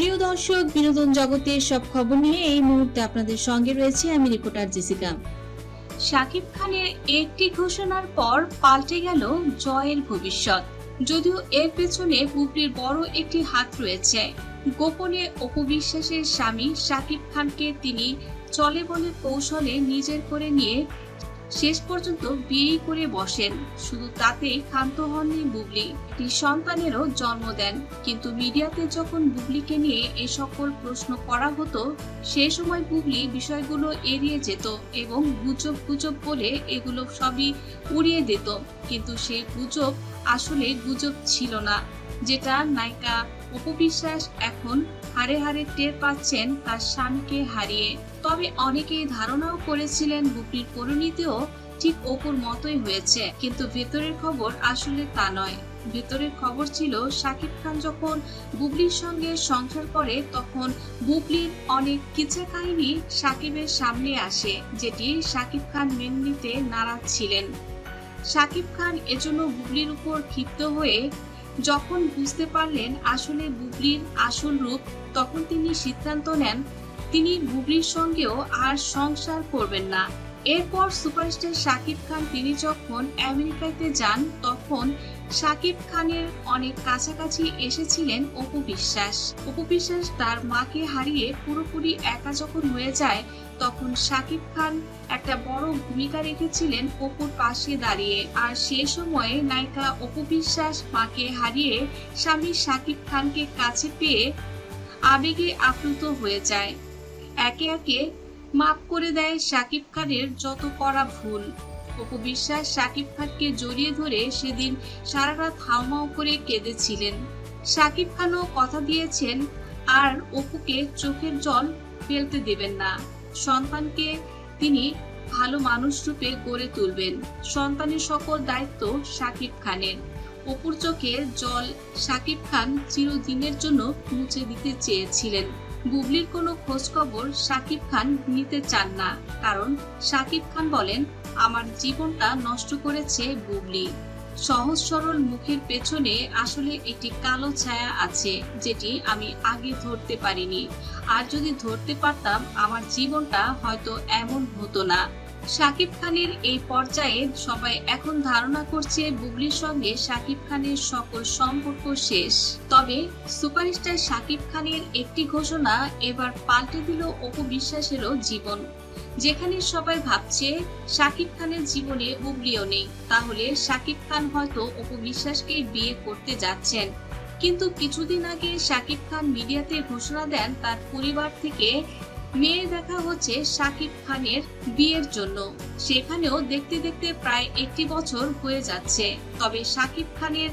প্রিয় দর্শক, বিনোদন জগতের সব খবর নিয়ে এই মুহূর্তে আপনাদের সঙ্গে রয়েছে আমি রিপোর্টার জেসিকা। শাকিব খানের একটি ঘোষণার পর পাল্টে গেল জয়ের ভবিষ্যৎ। যদিও এর পেছনে বুবলির বড় একটি হাত রয়েছে। গোপনে অপবিশ্বাসের স্বামী শাকিব খানকে তিনি চলে বলে কৌশলে নিজের করে নিয়ে শেষ পর্যন্ত বিয়েই করে বসেন। শুধু তাতেই ক্ষান্ত হননি বুবলি। একটি সন্তানেরও জন্ম দেন। কিন্তু মিডিয়াতে যখন বুবলিকে নিয়ে এ সকল প্রশ্ন করা হতো, সে সময় বুবলি বিষয়গুলো এড়িয়ে যেত এবং গুজব গুজব বলে এগুলো সবই উড়িয়ে দিত। কিন্তু সেই গুজব আসলে গুজব ছিল না, যেটা নায়িকা অপবিশ্বাস এখন হারে হারে টের পাচ্ছেন তার স্বামীকে হারিয়ে। তবে অনেকেই ধারণাও করেছিলেন বুবলির পরিণতিও ঠিক অপুর মতোই হয়েছে। কিন্তু ভেতরের খবর আসলে তা নয়। ভেতরের খবর ছিল শাকিব খান যখন বুবলির সঙ্গে সংসার করে, তখন বুবলির অনেক কিচ্ছা কাহিনী সাকিবের সামনে আসে, যেটি শাকিব খান মেনে নিতে নারাজ ছিলেন। শাকিব খান এজন্য বুবলির উপর ক্ষিপ্ত হয়ে যখন বুঝতে পারলেন আসলে বুবলির আসল রূপ, তখন তিনি সিদ্ধান্ত নেন, তিনি বুবলির সঙ্গেও আর সংসার করবেন না। এরপর সুপারস্টার শাকিব খান, তিনি যখন আমেরিকাতে যান, তখন শাকিব খানের অনেক কাছাকাছি এসেছিলেন অপু বিশ্বাস। অপু বিশ্বাস তার মাকে হারিয়ে পুরোপুরি একা যখন হয়ে যায়, তখন শাকিব খান একটা বড় ভূমিকা রেখেছিলেন অপুর পাশে দাঁড়িয়ে। আর সে সময়ে নায়িকা অপু বিশ্বাস মাকে হারিয়ে স্বামী শাকিব খানকে কাছে পেয়ে আবেগে আপ্লুত হয়ে যায়। একে একে মাফ করে দেয় শাকিব খানের যত করা ভুল। অপু বিশ্বাস শাকিব খানকে জড়িয়ে ধরে সেদিন সারা রাত হাউমাউ করে কেঁদেছিলেন। শাকিব খানও কথা দিয়েছেন, আর অপুকে চোখের জল ফেলতে দেবেন না। সন্তানকে তিনি ভালো মানুষ রূপে গড়ে তুলবেন। সন্তানের সকল দায়িত্ব শাকিব খানের। অপুর চোখে জল শাকিব খান চিরদিনের জন্য মুছে দিতে চেয়েছিলেন। বুবলির কোনো খোঁজ খবর শাকিব খান নিতে চান না, কারণ সাকিব খান বলেন, আমার জীবনটা নষ্ট করেছে বুবলি। সহজ সরল মুখের পেছনে আসলে একটি কালো ছায়া আছে, যেটি আমি আগে ধরতে পারিনি। আর যদি ধরতে পারতাম, আমার জীবনটা হয়তো এমন হতো না। শাকিব খানের এই পর্যায়ে সবাই এখন ধারণা করছে বুবলির সঙ্গে শাকিব খানের সকল সম্পর্ক শেষ। তবে সুপারস্টার শাকিব খানের একটি ঘোষণা এবার পাল্টে দিল অপু বিশ্বাসেরও জীবন। যেখানে সবাই ভাবছে শাকিব খানের জীবনে বুবলিও নেই। তাহলে শাকিব খান হয়তো অপু বিশ্বাসকে বিয়ে করতে যাচ্ছেন। কিন্তু কিছুদিন আগে শাকিব খান মিডিয়াতে ঘোষণা দেন তার পরিবার থেকে মেয়ে দেখা হচ্ছে শাকিব খানের বিয়ের জন্য। সেখানেও দেখতে দেখতে প্রায় একটি বছর হয়ে যাচ্ছে। তবে শাকিব খানের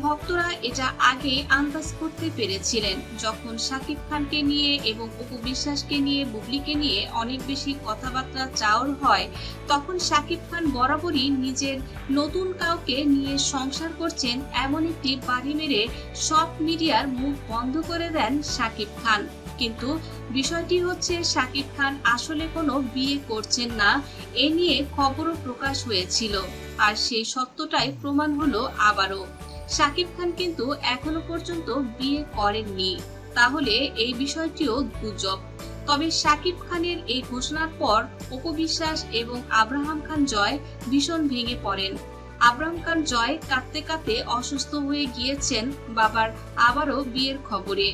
ভক্তরা এটা আগে আন্দাজ করতে পেরেছিলেন। যখন শাকিব খানকে নিয়ে এবং অপু বিশ্বাসকে নিয়ে, বুবলিকে নিয়ে অনেক বেশি কথাবার্তা চাওর হয়, তখন শাকিব খান বরাবরই নিজের নতুন কাউকে নিয়ে সংসার করছেন এমন একটি বাড়ি মেরে সব মিডিয়ার মুখ বন্ধ করে দেন শাকিব খান। কিন্তু বিষয়টি হচ্ছে শাকিব খান আসলে কোনো বিয়ে করছেন না, এ নিয়ে খবরও প্রকাশ হয়েছিল। আর সেই সত্যটাই প্রমাণ হলো আবারও। শাকিব খান কিন্তু এখনও পর্যন্ত বিয়ে করেননি। তাহলে এই বিষয়টিও গুজব তবে শাকিব খানের এই ঘোষণার পর অপবিশ্বাস এবং আব্রাহাম খান জয় ভীষণ ভেঙে পড়েন। আব্রাহাম খান জয় কাঁদতে কাঁদতে অসুস্থ হয়ে গিয়েছেন বাবার আবারও বিয়ের খবরে।